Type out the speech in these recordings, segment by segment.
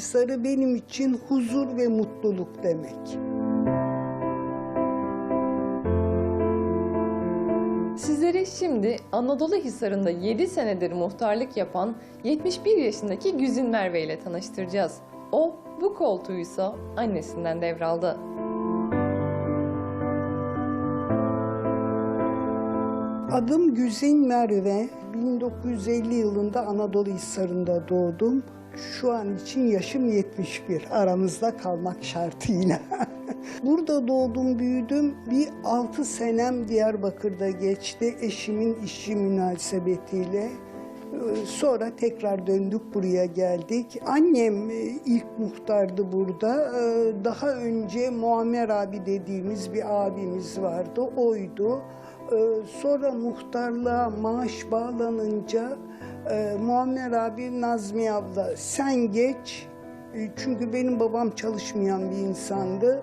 Hisarı benim için huzur ve mutluluk demek. Sizleri şimdi Anadolu Hisarı'nda 7 senedir muhtarlık yapan 71 yaşındaki Güzin Merve ile tanıştıracağız. O bu koltuğuysa annesinden devraldı. Adım Güzin Merve. 1950 yılında Anadolu Hisarı'nda doğdum. Şu an için yaşım 71. Aramızda kalmak şartıyla. Burada doğdum, büyüdüm. Bir 6 senem Diyarbakır'da geçti. Eşimin işi münasebetiyle. Ee, Sonra tekrar döndük buraya geldik. Annem e, ilk muhtardı burada. Ee, Daha önce Muammer abi dediğimiz bir abimiz vardı. Oydu. Ee, Sonra muhtarlığa maaş bağlanınca e, Muammer abi Nazmi abla sen geç. E, Çünkü benim babam çalışmayan bir insandı.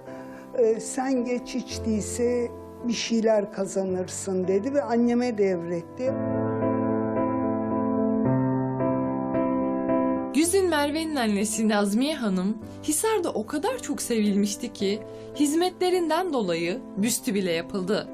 E, Sen geç hiç değilse bir şeyler kazanırsın dedi ve anneme devretti. Güzin Merve'nin annesi Nazmiye Hanım Hisar'da o kadar çok sevilmişti ki hizmetlerinden dolayı büstü bile yapıldı.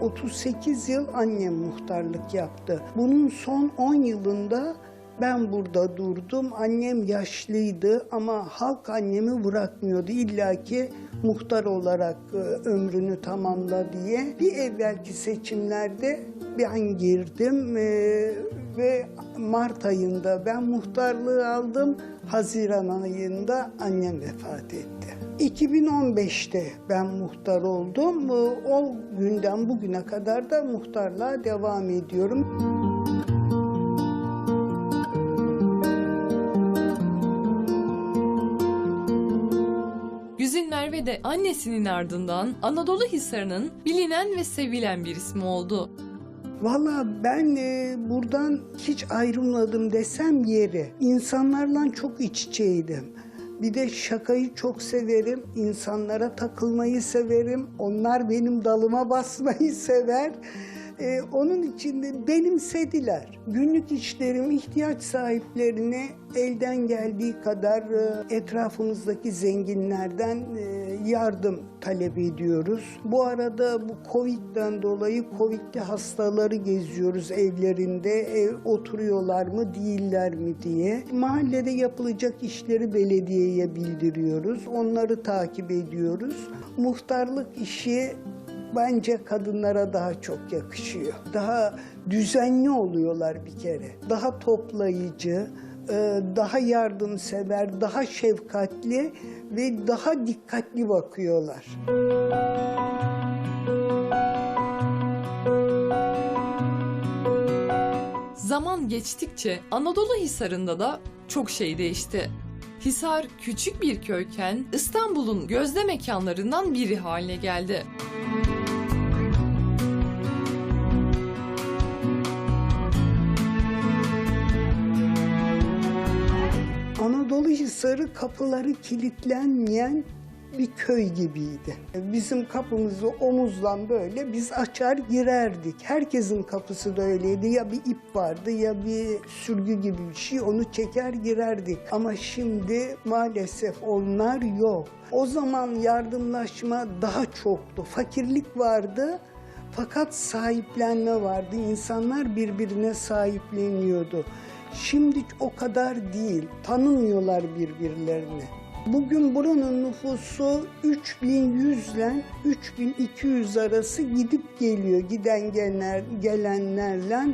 38 yıl annem muhtarlık yaptı. Bunun son 10 yılında ben burada durdum. Annem yaşlıydı ama halk annemi bırakmıyordu. İlla ki muhtar olarak e, ömrünü tamamla diye. Bir evvelki seçimlerde ben girdim e, ve Mart ayında ben muhtarlığı aldım. Haziran ayında annem vefat etti. 2015'te ben muhtar oldum. O günden bugüne kadar da muhtarlığa devam ediyorum. Güzin Merve de annesinin ardından Anadolu Hisarı'nın bilinen ve sevilen bir ismi oldu. Valla ben e, buradan hiç ayrılmadım desem yeri. İnsanlarla çok iç içeydim. Bir de şakayı çok severim. İnsanlara takılmayı severim. Onlar benim dalıma basmayı sever. E, onun için de benimsediler. Günlük işlerim ihtiyaç sahiplerine elden geldiği kadar e, etrafımızdaki zenginlerden e, yardım talep ediyoruz. Bu arada bu Covid'den dolayı Covid'li hastaları geziyoruz evlerinde. Ev, oturuyorlar mı değiller mi diye. Mahallede yapılacak işleri belediyeye bildiriyoruz. Onları takip ediyoruz. Muhtarlık işi bence kadınlara daha çok yakışıyor. Daha düzenli oluyorlar bir kere. Daha toplayıcı, daha yardımsever, daha şefkatli ve daha dikkatli bakıyorlar. Zaman geçtikçe Anadolu Hisarı'nda da çok şey değişti. Hisar küçük bir köyken İstanbul'un gözde mekanlarından biri haline geldi. Hisarı kapıları kilitlenmeyen bir köy gibiydi. Bizim kapımızı omuzdan böyle biz açar girerdik. Herkesin kapısı da öyleydi. Ya bir ip vardı ya bir sürgü gibi bir şey onu çeker girerdik. Ama şimdi maalesef onlar yok. O zaman yardımlaşma daha çoktu. Fakirlik vardı. Fakat sahiplenme vardı. İnsanlar birbirine sahipleniyordu. Şimdi o kadar değil. Tanımıyorlar birbirlerini. Bugün buranın nüfusu 3100 ile 3200 arası gidip geliyor. Giden gelenler, gelenlerle.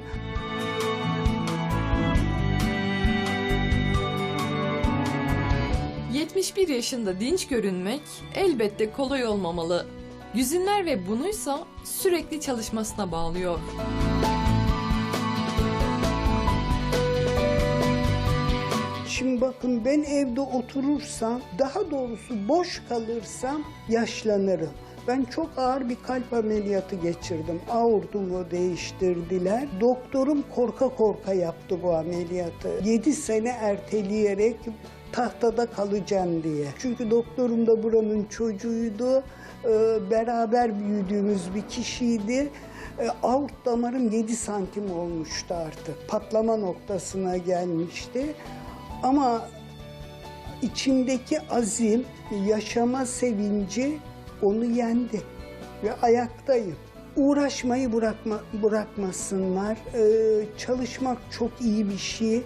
Cık, 71 yaşında dinç görünmek elbette kolay olmamalı. Yüzünler ve bunuysa sürekli çalışmasına bağlıyor. Şimdi bakın ben evde oturursam, daha doğrusu boş kalırsam yaşlanırım. Ben çok ağır bir kalp ameliyatı geçirdim. Aortumu değiştirdiler. Doktorum korka korka yaptı bu ameliyatı. 7 sene erteleyerek tahtada kalacağım diye. Çünkü doktorum da buranın çocuğuydu. Ee, beraber büyüdüğümüz bir kişiydi. Ee, aort damarım 7 santim olmuştu artık. Patlama noktasına gelmişti. Ama içimdeki azim, yaşama sevinci onu yendi ve ayaktayım. Uğraşmayı bırakma, bırakmasınlar. Ee, çalışmak çok iyi bir şey.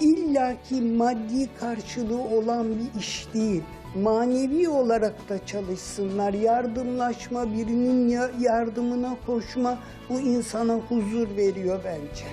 İlla ki maddi karşılığı olan bir iş değil. Manevi olarak da çalışsınlar. Yardımlaşma, birinin ya- yardımına koşma bu insana huzur veriyor bence.